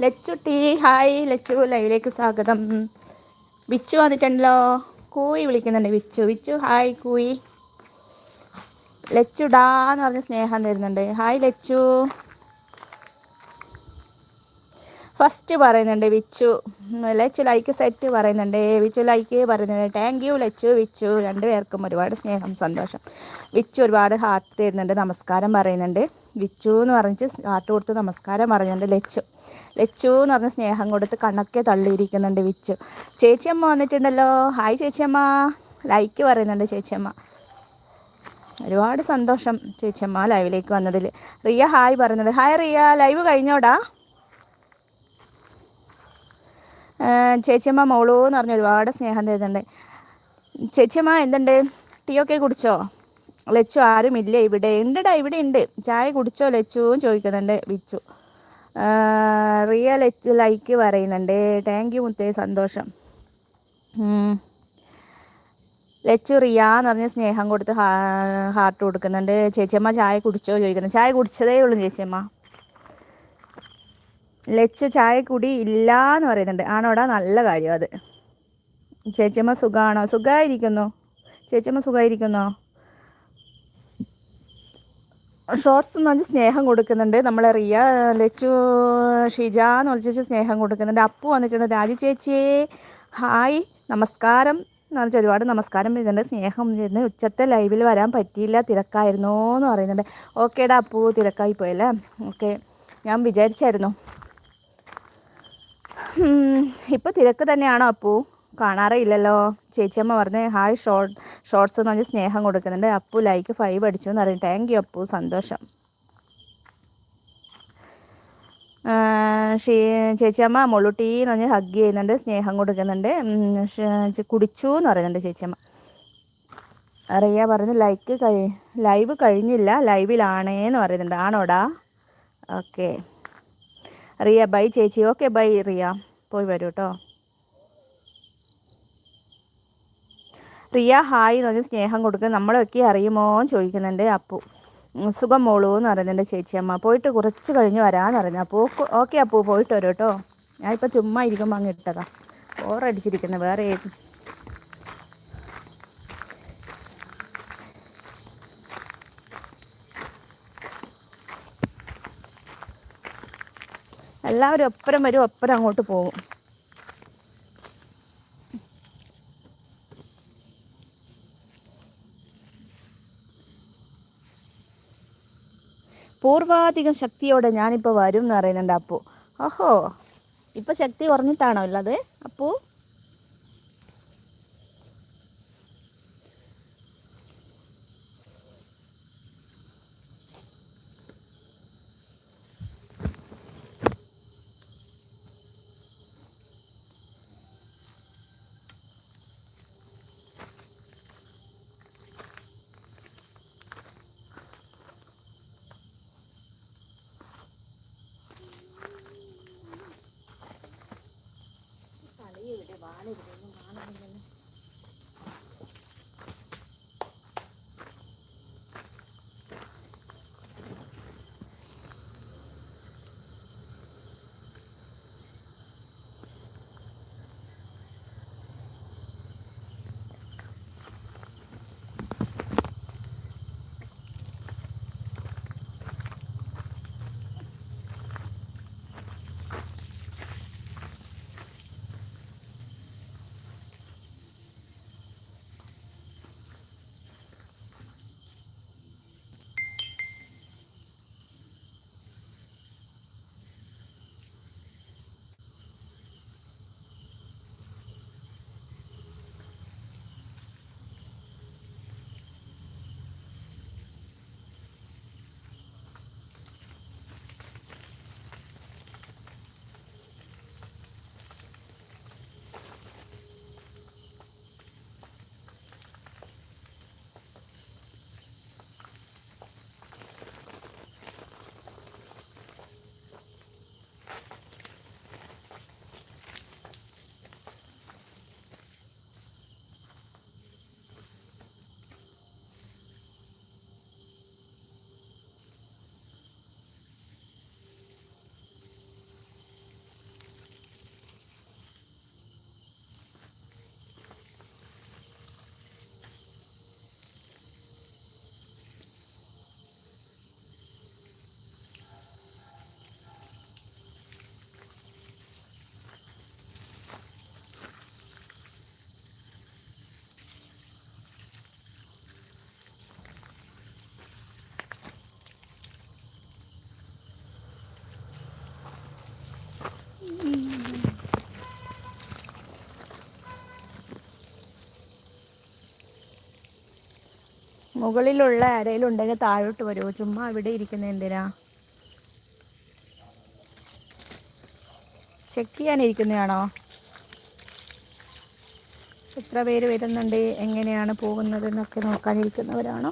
Lachu tea hi Lachu ലൈവിലേക്ക് സ്വാഗതം. വിച്ചു വന്നിട്ടുണ്ടല്ലോ. കൂയി വിളിക്കുന്നുണ്ട് വിച്ചു. വിച്ചു ഹായ് കൂയി. ലച്ചു ഡാ എന്ന് പറഞ്ഞ സ്നേഹം തരുന്നുണ്ട്. ഹായ് ലച്ചു. ഫസ്റ്റ് പറയുന്നുണ്ട് വിച്ചു. ലച്ചു ലൈക്ക് സെറ്റ് പറയുന്നുണ്ട്. വിച്ചു ലൈക്ക് പറയുന്നുണ്ട്. Thank you Lachu Vichu. രണ്ടുപേർക്കും ഒരുപാട് സ്നേഹം സന്തോഷം. വിച്ചു ഒരുപാട് ഹാർട്ട് തരുന്നുണ്ട്. നമസ്കാരം പറയുന്നുണ്ട്. വിച്ചു എന്ന് പറഞ്ഞിട്ട് ഹാർട്ട് കൊടുത്ത് നമസ്കാരം പറയുന്നുണ്ട് ലച്ചു. ലച്ചു എന്ന് പറഞ്ഞ സ്നേഹം കൊടുത്ത് കണ്ണൊക്കെ തള്ളിയിരിക്കുന്നുണ്ട് വിച്ചു. ചേച്ചിയമ്മ വന്നിട്ടുണ്ടല്ലോ. ഹായ് ചേച്ചിയമ്മ. ലൈക്ക് പറയുന്നുണ്ട് ചേച്ചിയമ്മ. ഒരുപാട് സന്തോഷം ചേച്ചിയമ്മ ലൈവിലേക്ക് വന്നതിൽ. റിയ ഹായ് പറയുന്നുണ്ട്. ഹായ് റിയ ലൈവ് കഴിഞ്ഞോടാ? ചേച്ചിയമ്മ മോളൂ എന്ന് പറഞ്ഞ് ഒരുപാട് സ്നേഹം തരുന്നുണ്ട്. ചേച്ചിയമ്മ എന്തുണ്ട്? ടീ ഒക്കെ കുടിച്ചോ? ലച്ചു ആരുമില്ല. ഇവിടെ ഉണ്ടടാ ഇവിടെ ഉണ്ട്. ചായ കുടിച്ചോ ലച്ചുവും ചോദിക്കുന്നുണ്ട് വിച്ചു. റിയ എച്ച് ലൈക്ക് പറയുന്നുണ്ട്. താങ്ക് യു മുത്തേ സന്തോഷം. ലച്ചു റിയ എന്ന് പറഞ്ഞ് സ്നേഹം കൊടുത്ത് ഹാർട്ട് കൊടുക്കുന്നുണ്ട്. ചേച്ചിയമ്മ ചായ കുടിച്ചോ ചോദിക്കുന്നു. ചായ കുടിച്ചതേ ഉള്ളൂ ചേച്ചിയമ്മ. ലച്ചു ചായ കുടി ഇല്ല എന്ന് പറയുന്നുണ്ട്. ആണോടാ? നല്ല കാര്യം അത്. ചേച്ചിയമ്മ സുഖമാണോ സുഖമായിരിക്കുന്നു ചേച്ചിയമ്മ സുഖമായിരിക്കുന്നോ ഷോർട്സ് എന്ന് പറഞ്ഞാൽ സ്നേഹം കൊടുക്കുന്നുണ്ട്. നമ്മളെ റിയ ലച്ചു ഷിജ എന്ന് വിളിച്ചു സ്നേഹം കൊടുക്കുന്നുണ്ട്. അപ്പു വന്നിട്ടുണ്ട്. രാജി ചേച്ചിയെ ഹായ് നമസ്കാരം എന്ന് പറഞ്ഞാൽ ഒരുപാട് നമസ്കാരം വരുന്നുണ്ട് സ്നേഹം ചെയ്യുന്നത് ഉച്ചത്തെ ലൈവിൽ വരാൻ പറ്റിയില്ല. തിരക്കായിരുന്നു എന്ന് പറയുന്നുണ്ട്. ഓക്കേടാ അപ്പു തിരക്കായി പോയല്ലേ? ഓക്കെ ഞാൻ വിചാരിച്ചായിരുന്നു. ഇപ്പോൾ തിരക്ക് തന്നെയാണോ അപ്പു? കാണാറേ ഇല്ലല്ലോ ചേച്ചിയമ്മ പറഞ്ഞ് ഹായ് ഷോർട്ട് ഷോർട്സ് എന്ന് പറഞ്ഞ് സ്നേഹം കൊടുക്കുന്നുണ്ട്. അപ്പു ലൈക്ക് ഫൈവ് അടിച്ചു എന്ന് പറയും. Thank you Appu. സന്തോഷം. ഷീ ചേച്ചിയമ്മ മുളുട്ടി എന്ന് പറഞ്ഞ് ഹഗ് ചെയ്യുന്നുണ്ട്. സ്നേഹം കൊടുക്കുന്നുണ്ട്. കുടിച്ചു എന്ന് പറയുന്നുണ്ട് ചേച്ചിയമ്മ. അറിയാ പറഞ്ഞു ലൈക്ക് കഴി ലൈവ് കഴിഞ്ഞില്ല. ലൈവിലാണേ എന്ന് പറയുന്നുണ്ട്. ആണോടാ? ഓക്കെ റിയ ബൈ ചേച്ചി. Okay bye Riya. പോയി വരൂ കേട്ടോ റിയ ഹായ് എന്ന് പറഞ്ഞ് സ്നേഹം കൊടുക്കുക നമ്മളൊക്കെ അറിയുമോ എന്ന് ചോദിക്കുന്നുണ്ട് അപ്പു. സുഖം മോളൂ എന്ന് പറയുന്നുണ്ട് ചേച്ചിയമ്മ പോയിട്ട് കുറച്ച് കഴിഞ്ഞ് വരാമെന്ന് പറഞ്ഞു അപ്പോൾ ഓക്കെ അപ്പു പോയിട്ട് വരും കേട്ടോ. ഞാനിപ്പോൾ ചുമ്മാ ഇരിക്കുമ്പോൾ അങ്ങ് ഇട്ടതാ. ഓറടിച്ചിരിക്കുന്നത് വേറെ ഏത്? എല്ലാവരും ഒപ്പരം വരും ഒപ്പരം അങ്ങോട്ട് പോകും പൂർവാധികം ശക്തിയോടെ ഞാനിപ്പോൾ വരും എന്ന് പറയുന്നുണ്ട് അപ്പു. ഓഹോ. ഇപ്പോൾ ശക്തി കുറഞ്ഞിട്ടാണോ ഉള്ളത്? അപ്പു? മുകളിലുള്ള ആരെങ്കിലും ഉണ്ടെങ്കിൽ താഴോട്ട് വരുമോ ചുമ്മാ ഇവിടെ ഇരിക്കുന്ന എന്തിനാ? ചെക്ക് ചെയ്യാനിരിക്കുന്നതാണോ? എത്ര പേര് വരുന്നുണ്ട്? എങ്ങനെയാണ് പോകുന്നത് എന്നൊക്കെ നോക്കാനിരിക്കുന്നവരാണോ?